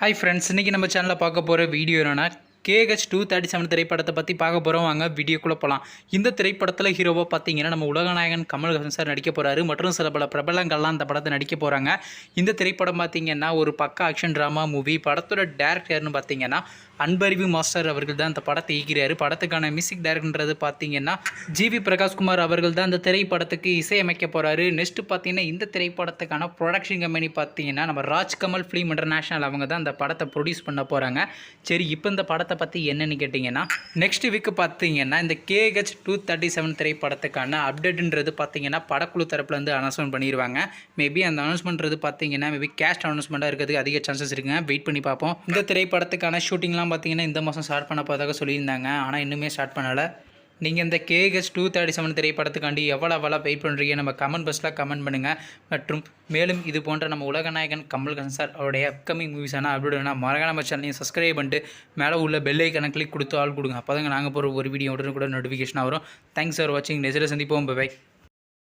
Hi friends இன்றைக்கி நம்ம சேனலில் பார்க்க போகிற வீடியோ என்னென்னா கேஹெச் டூ தேர்ட்டி செவன் திரைப்படத்தை பற்றி பார்க்க போகிறோம் வாங்க வீடியோக்குள்ளே போகலாம் இந்த திரைப்படத்தில் ஹீரோவாக பார்த்தீங்கன்னா நம்ம உலகநாயகன் கமல்ஹாசன் சார் நடிக்க போகிறாரு மற்றும் சில பல பிரபலங்கள்லாம் அந்த படத்தை நடிக்க போகிறாங்க இந்த திரைப்படம் பார்த்தீங்கன்னா ஒரு பக்கா ஆக்ஷன் ட்ராமா மூவி படத்தோட டேரக்டர்னு பார்த்தீங்கன்னா அன்பறிவு மாஸ்டர் அவர்கள் தான் இந்த படத்தை ஈக்கிறாரு படத்துக்கான மியூசிக் டைரக்டர்ன்றது பார்த்தீங்கன்னா ஜிவி பிரகாஷ்குமார் அவர்கள் தான் இந்த திரைப்படத்துக்கு இசையமைக்க போகிறாரு நெக்ஸ்ட்டு பார்த்தீங்கன்னா இந்த திரைப்படத்துக்கான ப்ரொடக்ஷன் கம்பெனி பார்த்தீங்கன்னா நம்ம ராஜ்கமல் ஃபிலிம் இன்டர்நேஷனல் அவங்க தான் இந்த படத்தை ப்ரொடியூஸ் பண்ண போகிறாங்க சரி இப்போ இந்த படத்தை பற்றி என்னென்னு கேட்டிங்கன்னா நெக்ஸ்ட் வீக் பார்த்தீங்கன்னா இந்த கேஹெச் டூ தேர்ட்டி செவன் திரைப்படத்துக்கான அப்டேட்டுன்றது பார்த்தீங்கன்னா படக்குழு தரப்புலேருந்து அனௌன்ஸ்மெண்ட் பண்ணிடுவாங்க மேபி அந்த அனௌன்ஸ்மெண்ட்றது பார்த்தீங்கன்னா மேபி கேஸ்ட் அனௌன்ஸ்மெண்ட்டாக இருக்கிறதுக்கு அதிக சான்சஸ் இருக்குங்க. வெயிட் பண்ணி பார்ப்போம். இந்த திரைப்படத்துக்கான ஷூட்டிங்லாம் பார்த்தீங்கன்னா இந்த மாதம் ஸ்டார்ட் பண்ண போதாக சொல்லியிருந்தாங்க. ஆனால் இன்னுமே ஸ்டார்ட் பண்ணலை. நீங்கள் இந்த கேஹெச் டூ தேர்ட்டி செவன் திரைப்படத்துக்காண்டி எவ்வளோ எவ்வளோ வெயிட் பண்ணுறீங்க நம்ம கமெண்ட் பாக்ஸில் கமெண்ட் பண்ணுங்கள் மற்றும் மேலும் இது போன்ற நம்ம உலகநாயகன் கமல்ஹாசன் சார் அவருடைய அப்கமிங் மூவிஸான அப்டேட் வேணால் மறக்காம நம்ம சேனலையும் சப்ஸ்கிரைப் பண்ணிட்டு மேலே உள்ள பெல் ஐக்கனை கிளிக் கொடுத்து ஆள் கொடுங்க. அப்போ தாங்க நாங்கள் போகிற ஒரு வீடியோ உடனே கூட நோட்டிஃபிகேஷன் வரும். தேங்க்ஸ் ஃபார் வாட்சிங் நெக்ஸ்ட்டில் சந்திப்போம். பை